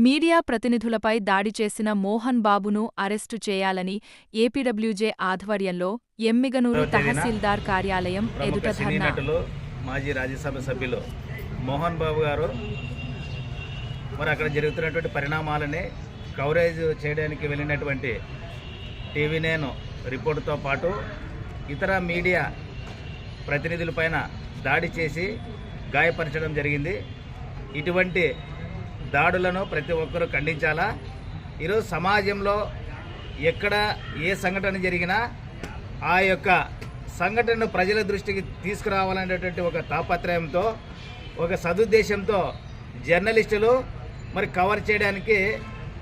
Media ప్రతినిధులపై దాడి చేసిన మోహన్ బాబును అరెస్టు చేయాలని ఏపీడబ్ల్యూజే ఆధ్వర్యంలో ఎమ్మిగనూరు తహసీల్దార్ కార్యాలయం ఎదుట ధర్నా. మాజీ రాజ్యసభ సభ్యులు మోహన్ బాబు గారు మరి అక్కడ జరుగుతున్నటువంటి పరిణామాలని కవరేజ్ చేయడానికి వెళ్ళినటువంటి టీవీ నేను రిపోర్టుతో పాటు ఇతర మీడియా ప్రతినిధులపైన దాడి చేసి గాయపరచడం జరిగింది. ఇటువంటి దాడులను ప్రతి ఒక్కరూ ఖండించాలా? ఈరోజు సమాజంలో ఎక్కడ ఏ సంఘటన జరిగినా ఆ యొక్క సంఘటనను ప్రజల దృష్టికి తీసుకురావాలనేటువంటి ఒక తాపత్రయంతో ఒక సదుద్దేశంతో జర్నలిస్టులు మరి కవర్ చేయడానికి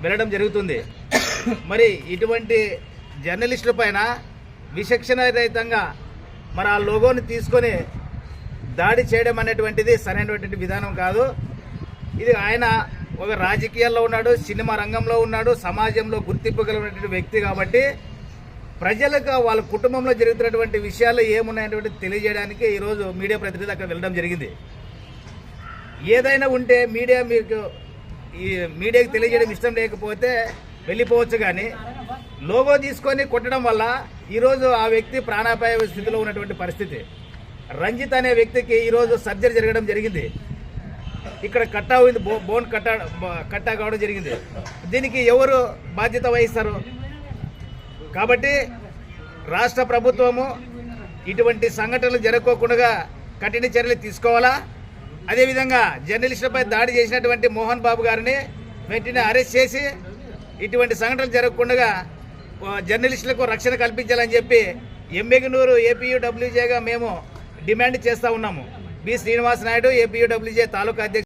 వెళ్ళడం జరుగుతుంది. మరి ఇటువంటి జర్నలిస్టుల పైన విచక్షణ రహితంగా మరి ఆ లోగోని తీసుకొని దాడి చేయడం అనేటువంటిది సరైనటువంటి విధానం కాదు. ఇది ఆయన ఒక రాజకీయాల్లో ఉన్నాడు సినిమా రంగంలో ఉన్నాడు సమాజంలో గుర్తింపు కలిగినటువంటి వ్యక్తి కాబట్టి ప్రజలకు వాళ్ళ కుటుంబంలో జరుగుతున్నటువంటి విషయాలు ఏమున్నాయనేటువంటి తెలియజేయడానికి ఈరోజు మీడియా ప్రతినిధి అక్కడ వెళ్ళడం జరిగింది. ఏదైనా ఉంటే మీడియా మీకు ఈ మీడియాకి తెలియజేయడం ఇష్టం లేకపోతే వెళ్ళిపోవచ్చు కానీ లోగో తీసుకొని కొట్టడం వల్ల ఈరోజు ఆ వ్యక్తి ప్రాణాపాయ స్థితిలో ఉన్నటువంటి పరిస్థితి. రంజిత్ అనే వ్యక్తికి ఈరోజు సర్జరీ జరగడం జరిగింది. ఇక్కడ కట్టా అయింది బో బోన్ కట్టా బ- కట్టా కావడం జరిగింది. దీనికి ఎవరు బాధ్యత వహిస్తారు? కాబట్టి రాష్ట్ర ప్రభుత్వము ఇటువంటి సంఘటనలు జరగకుండా కఠిన చర్యలు తీసుకోవాలా? అదేవిధంగా జర్నలిస్టులపై దాడి చేసినటువంటి మోహన్ బాబు గారిని వెంటనే అరెస్ట్ చేసి ఇటువంటి సంఘటనలు జరగకుండా జర్నలిస్టులకు రక్షణ కల్పించాలని చెప్పి ఎంబెగనూరు ఏపీయూడబ్ల్యూజేగా మేము డిమాండ్ చేస్తూ ఉన్నాము. బి. శ్రీనివాస నాయుడు ఏపీయూడబ్ల్యూజే తాలూకా అధ్యక్షుడు.